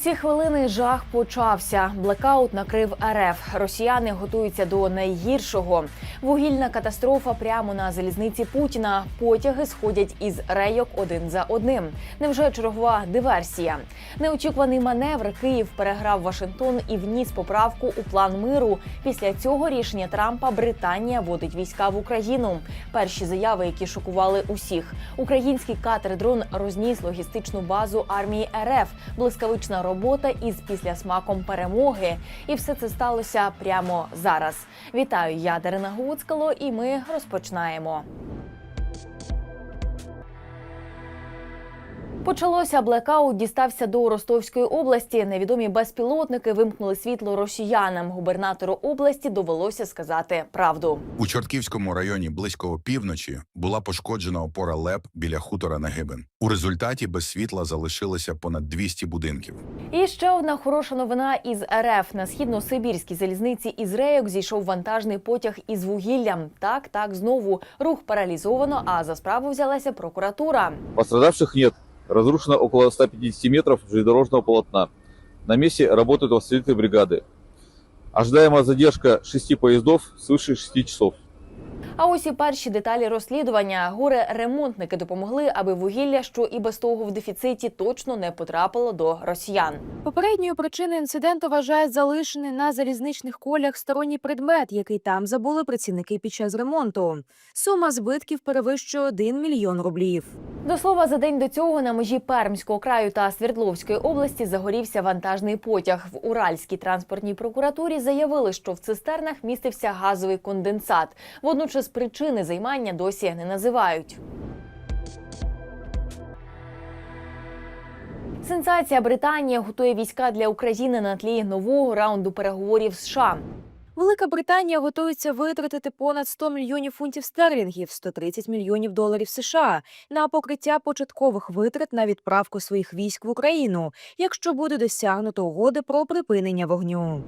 Ці хвилини жах почався. Блекаут накрив РФ. Росіяни готуються до найгіршого. Вугільна катастрофа прямо на залізниці Путіна. Потяги сходять із рейок один за одним. Невже чергова диверсія? Неочікуваний маневр Київ переграв Вашингтон і вніс поправку у план миру. Після цього рішення Трампа Британія водить війська в Україну. Перші заяви, які шокували усіх. Український катер дрон розніс логістичну базу армії РФ. Блискавична робота із післясмаком перемоги. І все це сталося прямо зараз. Вітаю, я Дарина Гуцкало, і ми розпочинаємо. Почалося блекаут, дістався до Ростовської області. Невідомі безпілотники вимкнули світло росіянам. Губернатору області довелося сказати правду. У Чортківському районі близько опівночі була пошкоджена опора ЛЕП біля хутора Негибин. У результаті без світла залишилося понад 200 будинків. І ще одна хороша новина із РФ на східно-сибірській залізниці із рейок зійшов вантажний потяг із вугіллям. Так, так знову рух паралізовано. А за справу взялася прокуратура. Пострадавших нет. Разрушено около 150 метров железнодорожного полотна. На месте работают восстановительные бригады. Ожидаемая задержка шести поездов свыше 6 часов. А ось і перші деталі розслідування. Горе ремонтники допомогли, аби вугілля, що і без того в дефіциті, точно не потрапило до росіян. Попередньою причиною інциденту вважають залишений на залізничних колях сторонній предмет, який там забули працівники під час ремонту. Сума збитків перевищує 1 мільйон рублів. До слова, за день до цього на межі Пермського краю та Свердловської області загорівся вантажний потяг. В Уральській транспортній прокуратурі заявили, що в цистернах містився газовий конденсат. Водночас причини займання досі не називають. Сенсація Британія готує війська для України на тлі нового раунду переговорів США. Велика Британія готується витратити понад 100 мільйонів фунтів стерлінгів, 130 мільйонів доларів США на покриття початкових витрат на відправку своїх військ в Україну, якщо буде досягнуто угоди про припинення вогню.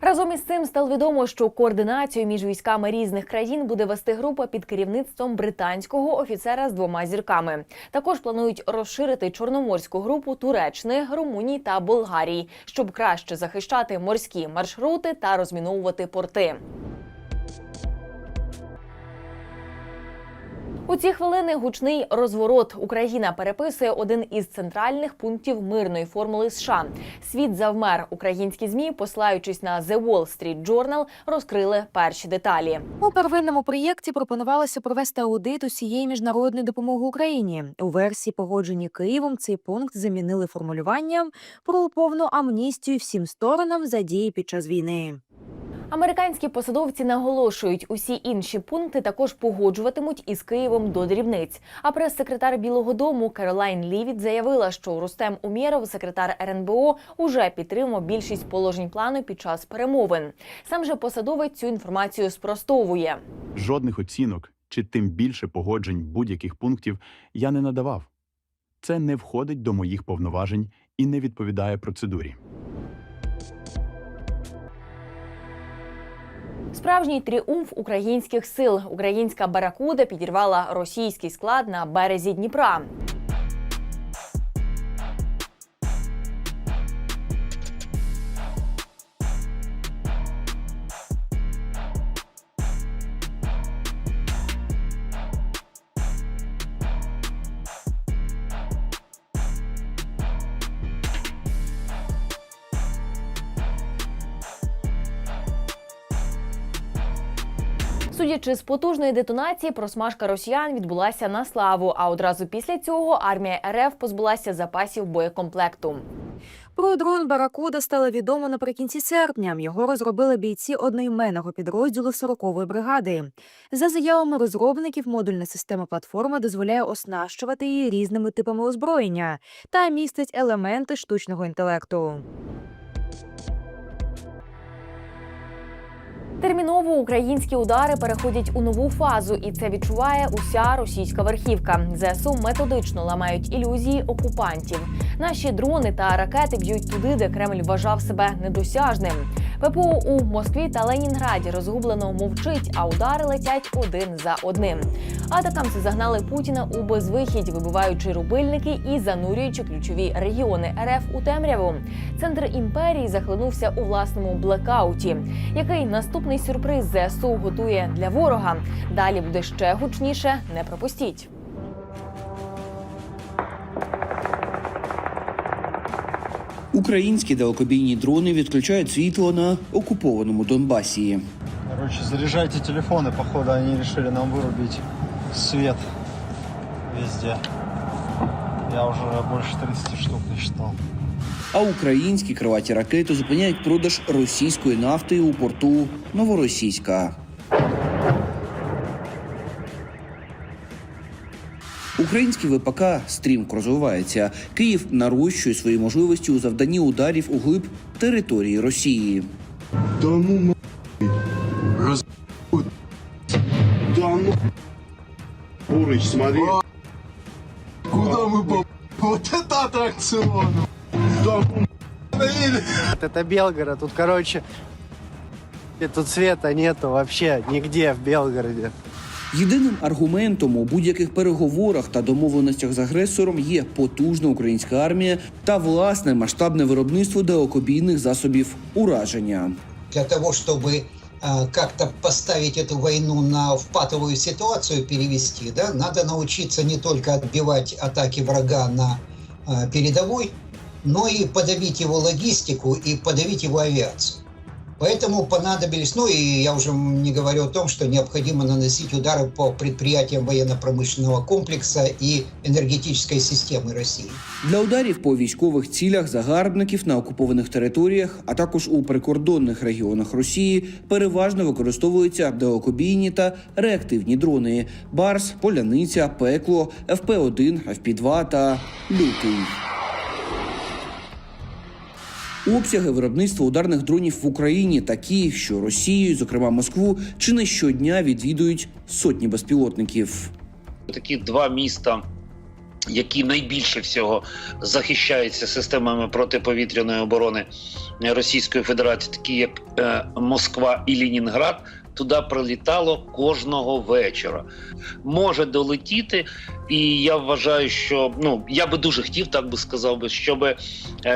Разом із цим стало відомо, що координацію між військами різних країн буде вести група під керівництвом британського офіцера з двома зірками. Також планують розширити чорноморську групу Туреччини, Румунії та Болгарії, щоб краще захищати морські маршрути та розміновувати порти. У ці хвилини гучний розворот. Україна переписує один із центральних пунктів мирної формули США. Світ завмер. Українські змі, посилаючись на The Wall Street Journal, розкрили перші деталі. У первинному проєкті пропонувалося провести аудит усієї міжнародної допомоги Україні. У версії, погодженій Києвом, цей пункт замінили формулюванням про повну амністію всім сторонам за дії під час війни. Американські посадовці наголошують, усі інші пункти також погоджуватимуть із Києвом до дрібниць. А прес-секретар Білого Дому Керолайн Лівіт заявила, що Рустем Умєров, секретар РНБО, уже підтримав більшість положень плану під час перемовин. Сам же посадовець цю інформацію спростовує. Жодних оцінок чи тим більше погоджень будь-яких пунктів я не надавав. Це не входить до моїх повноважень і не відповідає процедурі. Справжній тріумф українських сил. Українська баракуда підірвала російський склад на березі Дніпра. Судячи з потужної детонації, просмажка росіян відбулася на славу. А одразу після цього армія РФ позбулася запасів боєкомплекту. Про дрон Баракуда стало відомо наприкінці серпня. Його розробили бійці одноіменного підрозділу 40-ї бригади. За заявами розробників, модульна система платформи дозволяє оснащувати її різними типами озброєння та містить елементи штучного інтелекту. Терміново українські удари переходять у нову фазу, і це відчуває уся російська верхівка. ЗСУ методично ламають ілюзії окупантів. Наші дрони та ракети б'ють туди, де Кремль вважав себе недосяжним. ППО у Москві та Ленінграді розгублено мовчить, а удари летять один за одним. Атакамці загнали Путіна у безвихідь, вибиваючи рубильники і занурюючи ключові регіони РФ у темряву. Центр імперії захлинувся у власному блекауті. Який наступний сюрприз ЗСУ готує для ворога? Далі буде ще гучніше. Не пропустіть. Українські далекобійні дрони відключають світло на окупованому Донбасі. Короче, заряжайте телефоны, походу они решили нам вырубить свет везде. Я уже больше 30 штук насчитал. А українські криваті ракети зупиняють продаж російської нафти у порту Новоросійська. Український ВПК стрімко розвивається. Київ нарощує свої можливості у завданні ударів у глиб території Росії. Да ну нахуй. Раз... Да ну. Бурыч, смотри. Куда мы по... Вот это аттракцион. Да ну. Это Белгород, тут, короче, и тут света нету вообще нигде в Белгороде. Єдиним аргументом у будь-яких переговорах та домовленостях з агресором є потужна українська армія та власне масштабне виробництво далекобійних засобів ураження. для того, чтобы э, как-то поставить эту войну на в патовую ситуацию перевести, да, надо научиться не только отбивать атаки врага на э, передовой, но и подавить его логистику и подавить его авиацию. Поэтому понадобились, ну и я уже не говорю о том, что необходимо наносить удары по предприятиям военно-промышленного комплекса и энергетической системы России. Для ударів по військових цілях загарбників на окупованих територіях, а також у прикордонних регіонах Росії, переважно використовуються далекобійні та реактивні дрони: Барс, Поляниця, Пекло, ФП-1, ФП-2 та Лютий. Обсяги виробництва ударних дронів в Україні такі, що Росію, зокрема Москву, чи не щодня відвідують сотні безпілотників. такі два міста, які найбільше всього захищаються системами протиповітряної оборони Російської Федерації, такі як е, Москва і Ленінград. Туди прилітало кожного вечора. Може долетіти, і я вважаю, що ну я би дуже хотів, так би сказав би, щоб е,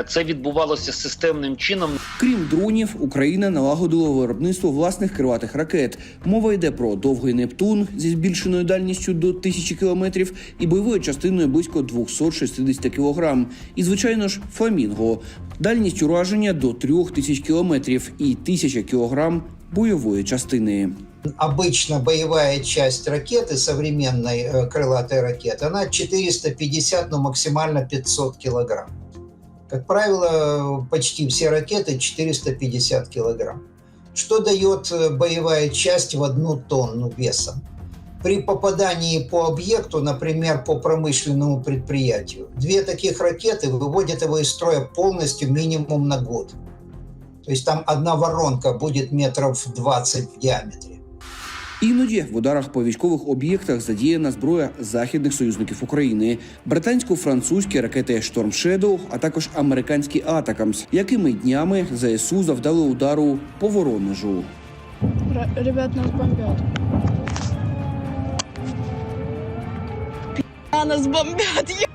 це відбувалося системним чином. Крім дронів, Україна налагодила виробництво власних крилатих ракет. Мова йде про довгий Нептун зі збільшеною дальністю до 1000 кілометрів і бойовою частиною близько 260 кілограм. І звичайно ж, фламінго. Дальність ураження до 3000 кілометрів і 1000 кілограм бойової частини. Обычно боевая часть ракеты, современной э, крылатой ракеты, она 450, но максимально 500 килограмм. Как правило, почти все ракеты 450 килограмм. Что дает э, боевая часть в одну тонну весом? При попадании по объекту, например, по промышленному предприятию, две таких ракеты выводят его из строя полностью минимум на год. То есть там одна воронка будет метров 20 в диаметре. Іноді в ударах по військових об'єктах задіяна зброя західних союзників України, британсько-французькі ракети Storm Shadow, а також американські Атакамс, якими днями ЗСУ завдали удару по Воронежу. Р- Ребят, нас бомбят. Нас бомбят!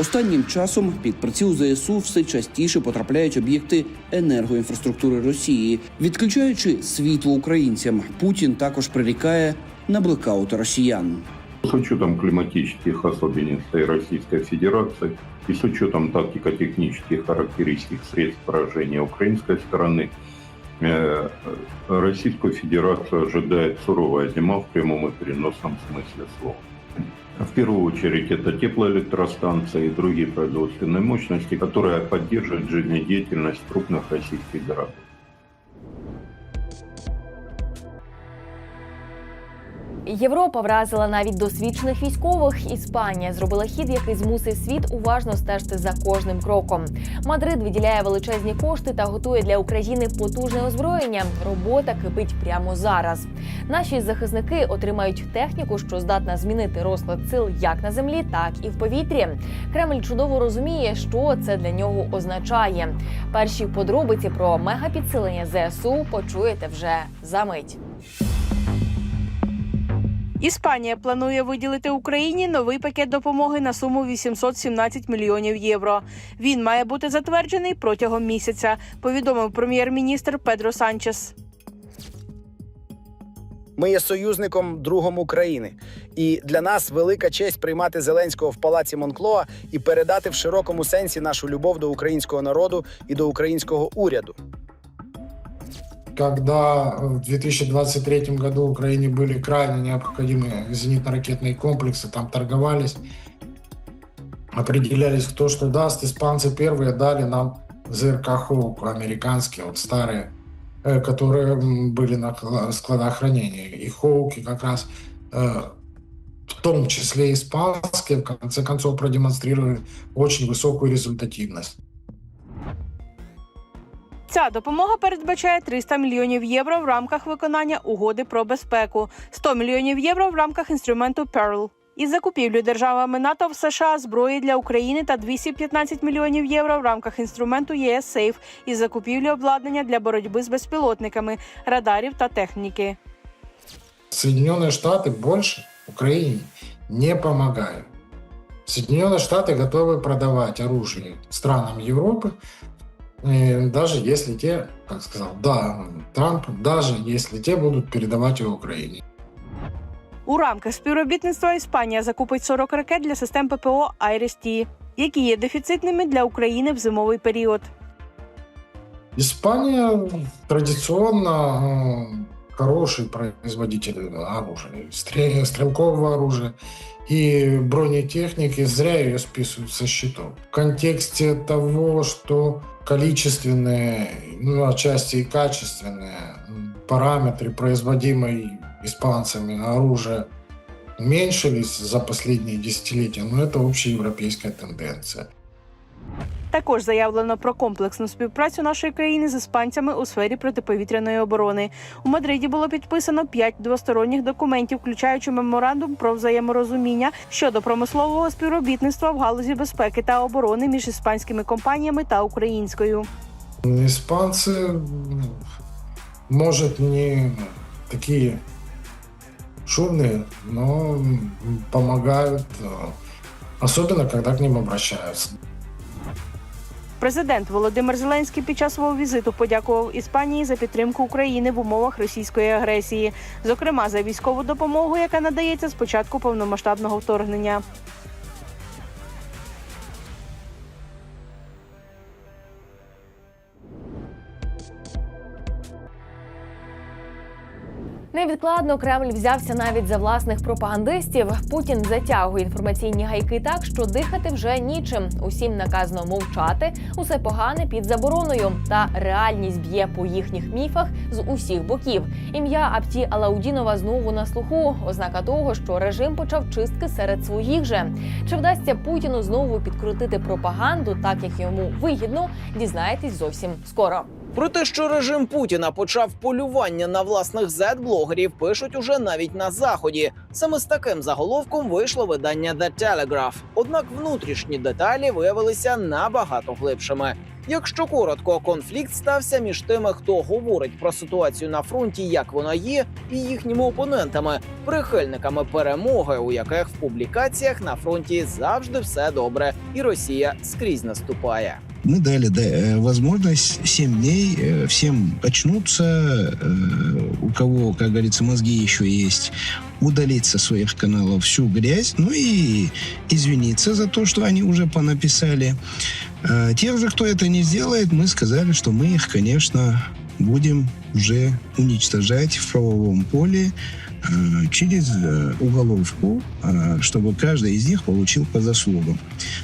Останнім часом під приціл ЗСУ все частіше потрапляють об'єкти енергоінфраструктури Росії, відключаючи світло українцям. Путін також прирікає на блекаути росіян. С учетом климатических особенностей Российской Федерации и с учетом тактико-технических характеристик средств поражения украинской стороны, э, Российскую Федерацию ожидает суровая зима в прямом и переносном смысле слова. В первую очередь это теплоэлектростанции и другие производственные мощности, которые поддерживают жизнедеятельность крупных российских городов. Європа вразила навіть досвідчених військових. Іспанія зробила хід, який змусив світ уважно стежити за кожним кроком. Мадрид виділяє величезні кошти та готує для України потужне озброєння. Робота кипить прямо зараз. Наші захисники отримають техніку, що здатна змінити розклад сил як на землі, так і в повітрі. Кремль чудово розуміє, що це для нього означає. Перші подробиці про мегапідсилення ЗСУ почуєте вже за мить. Іспанія планує виділити Україні новий пакет допомоги на суму 817 мільйонів євро. Він має бути затверджений протягом місяця. Повідомив прем'єр-міністр Педро Санчес. Ми є союзником другом України, і для нас велика честь приймати Зеленського в палаці Монклоа і передати в широкому сенсі нашу любов до українського народу і до українського уряду. Когда в 2023 году Украине были крайне необходимы зенитно-ракетные комплексы, там торговались, определялись, кто что даст. Испанцы первые дали нам ЗРК «Хоук» американские, вот старые, э, которые были на кла- складах хранения. И «Хоуки» как раз э, в том числе испанские, в конце концов продемонстрировали очень высокую результативность. Ця допомога передбачає 300 мільйонів євро в рамках виконання угоди про безпеку, 100 мільйонів євро в рамках інструменту Pearl. Із закупівлю державами НАТО в США зброї для України та 215 мільйонів євро в рамках інструменту ЄС Сейф із закупівлі обладнання для боротьби з безпілотниками, радарів та техніки. Соединенные Штаты больше Украине не помогают. Соединенные Штаты готовы продавать оружие странам Европы, э, даже если те, как сказал, да, Трамп, даже если те будут передавать его Украине. У рамках співробітництва Іспанія закупить 40 ракет для систем ППО «Айріс-Ті», які є дефіцитними для України в зимовий період. Іспанія традиционно э, хороший производитель оружия, стрел- стрелкового оружия и бронетехники, зря ее списывают со счетов. В контексте того, что количественные, ну, отчасти и качественные параметры производимой испанцами оружия уменьшились за последние десятилетия, но это общеевропейская тенденция. Також заявлено про комплексну співпрацю нашої країни з іспанцями у сфері протиповітряної оборони. У Мадриді було підписано п'ять двосторонніх документів, включаючи меморандум про взаєморозуміння щодо промислового співробітництва в галузі безпеки та оборони між іспанськими компаніями та українською. Испанцы, м, может, не такие шумные, но м, помогают, э, особенно когда к ним обращаются. Президент Володимир Зеленський під час свого візиту подякував Іспанії за підтримку України в умовах російської агресії, зокрема за військову допомогу, яка надається з початку повномасштабного вторгнення. Невідкладно Кремль взявся навіть за власних пропагандистів. Путін затягує інформаційні гайки так, що дихати вже нічим. Усім наказано мовчати, усе погане під забороною. Та реальність б'є по їхніх міфах з усіх боків. Ім'я Апті Алаудінова знову на слуху. Ознака того, що режим почав чистки серед своїх же. Чи вдасться Путіну знову підкрутити пропаганду, так як йому вигідно, дізнаєтесь зовсім скоро. Про те, що режим Путіна почав полювання на власних зет-блогерів, пишуть уже навіть на заході. Саме з таким заголовком вийшло видання The Telegraph. Однак внутрішні деталі виявилися набагато глибшими. Якщо коротко, конфлікт стався між тими, хто говорить про ситуацію на фронті, як вона є, і їхніми опонентами, прихильниками перемоги, у яких в публікаціях на фронті завжди все добре, і Росія скрізь наступає. Мы дали да, э, возможность 7 дней э, всем очнуться, э, у кого, как говорится, мозги еще есть, удалить со своих каналов всю грязь, ну и извиниться за то, что они уже понаписали. Тех же, кто это не сделает, мы сказали, что мы их, конечно, будем уже уничтожать в правовом поле через уголовку, чтобы каждый из них получил по заслугам.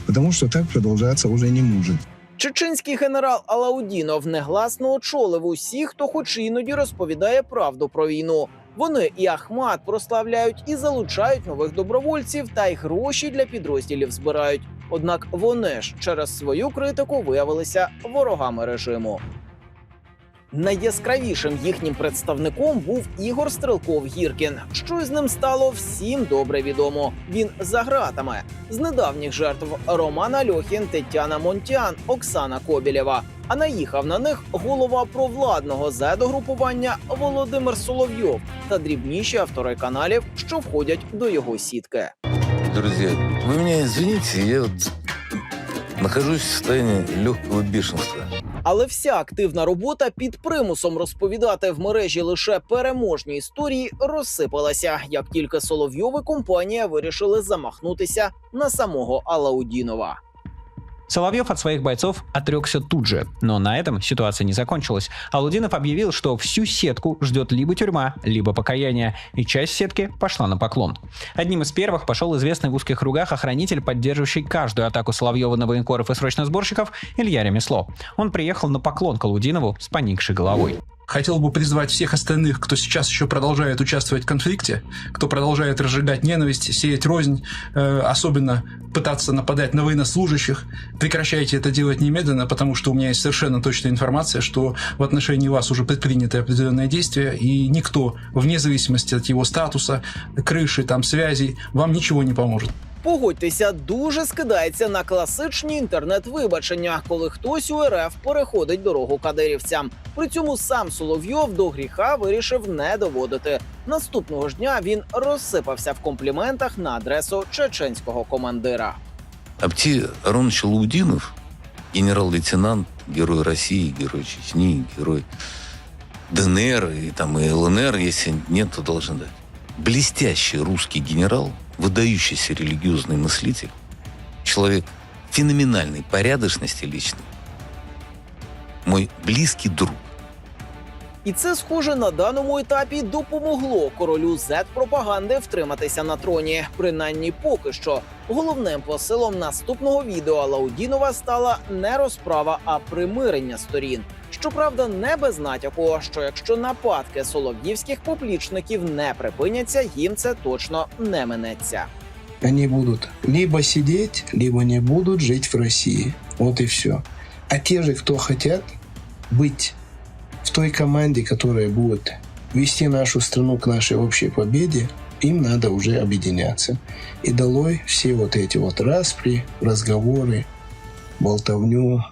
Потому что так продолжаться уже не может. Чеченський генерал Алаудінов негласно очолив усіх, хто хоч іноді розповідає правду про війну. Вони і Ахмат прославляють і залучають нових добровольців, та й гроші для підрозділів збирають. Однак вони ж через свою критику виявилися ворогами режиму. Найяскравішим їхнім представником був Ігор Стрелков Гіркін. Що з ним стало всім добре відомо. Він за ґратами з недавніх жертв Роман Альохін, Тетяна Монтян, Оксана Кобілєва. А наїхав на них голова провладного зедогрупування Володимир Соловйов та дрібніші автори каналів, що входять до його сітки. Друзья, вы меня извините, я вот нахожусь в состоянии легкого бешенства. Але вся активна робота під примусом розповідати в мережі лише переможні історії розсипалася, як тільки Соловйови компанія вирішили замахнутися на самого Алаудінова. Соловьев от своих бойцов отрекся тут же, но на этом ситуация не закончилась. Алудинов объявил, что всю сетку ждет либо тюрьма, либо покаяние, и часть сетки пошла на поклон. Одним из первых пошел известный в узких кругах охранитель, поддерживающий каждую атаку Соловьева на военкоров и срочносборщиков, Илья Ремесло. Он приехал на поклон к Алудинову с поникшей головой. Хотел бы призвать всех остальных, кто сейчас еще продолжает участвовать в конфликте, кто продолжает разжигать ненависть, сеять рознь, э, особенно пытаться нападать на военнослужащих. Прекращайте это делать немедленно, потому что у меня есть совершенно точная информация, что в отношении вас уже предприняты определенные действия, и никто, вне зависимости от его статуса, крыши, там, связей, вам ничего не поможет. Погодьтеся, дуже скидається на класичні інтернет-вибачення, коли хтось у РФ переходить дорогу кадирівцям. При цьому сам Соловйов до гріха вирішив не доводити. Наступного ж дня він розсипався в компліментах на адресу чеченського командира. Абти Аронович Лаудинов, генерал-лейтенант, герой России, герой Чечни, герой ДНР и там и ЛНР, если нет, то должен дать. Блестящий русский генерал, выдающийся религиозный мыслитель, человек феноменальной порядочности личной, мой близкий друг. і це, схоже, на даному етапі допомогло королю зет пропаганди втриматися на троні. Принаймні, поки що. Головним посилом наступного відео Алаудінова стала не розправа, а примирення сторін. Щоправда, не без натяку, що якщо нападки солов'ївських поплічників не припиняться, їм це точно не минеться. Они будут либо сидеть, либо не будут жить в России. Вот и все. А те же, кто хотят быть в той команде, которая будет вести нашу страну к нашей общей победе, им надо уже объединяться. И долой все вот эти вот распри, разговоры, болтовню,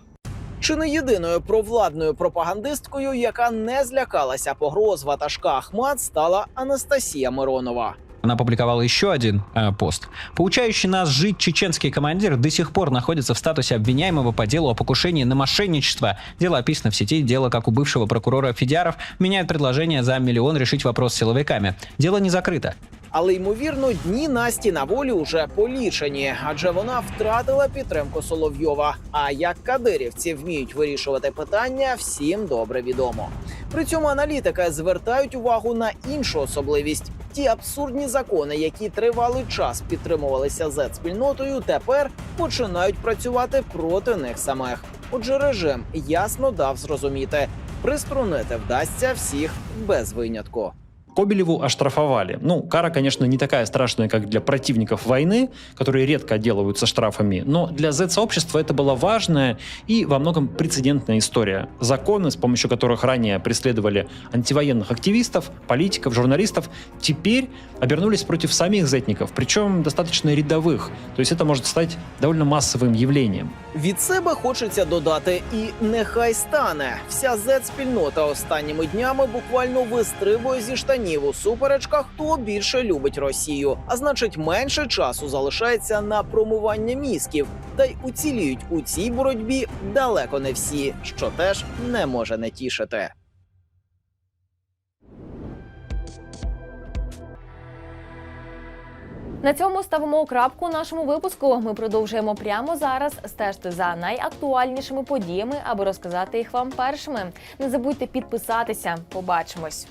Чи не єдиною провладною пропагандисткою, яка не злякалася погроз ватажка Ахмат, стала Анастасія Миронова. Она опубликовала еще один э, пост. Поучающий нас жить чеченский командир до сих пор находится в статусе обвиняемого по делу о покушении на мошенничество. Дело описано в сети. Дело, как у бывшего прокурора Федяров, меняют предложение за миллион решить вопрос с силовиками. Дело не закрыто. Але ймовірно, дні Насті на волі уже полічені, адже вона втратила підтримку Соловйова. А як кадирівці вміють вирішувати питання, всім добре відомо. При цьому аналітики звертають увагу на іншу особливість: ті абсурдні закони, які тривалий час підтримувалися z спільнотою, тепер починають працювати проти них самих. Отже, режим ясно дав зрозуміти, приструнити вдасться всіх без винятку. Кобелеву оштрафовали. Ну, кара, конечно, не такая страшная, как для противников войны, которые редко отделываются штрафами, но для Z-сообщества это была важная и во многом прецедентная история. Законы, с помощью которых ранее преследовали антивоенных активистов, политиков, журналистов, теперь обернулись против самих зетников, причем достаточно рядовых. То есть это может стать довольно массовым явлением. Від себе хочеться додати, і нехай стане. Вся Z-спільнота останніми днями буквально вистрибує зі штанів у суперечках, хто більше любить Росію. А значить, менше часу залишається на промивання мізків. Та й уціліють у цій боротьбі далеко не всі, що теж не може не тішити. На цьому ставимо крапку нашому випуску. Ми продовжуємо прямо зараз стежити за найактуальнішими подіями, аби розказати їх вам першими. Не забудьте підписатися. Побачимось.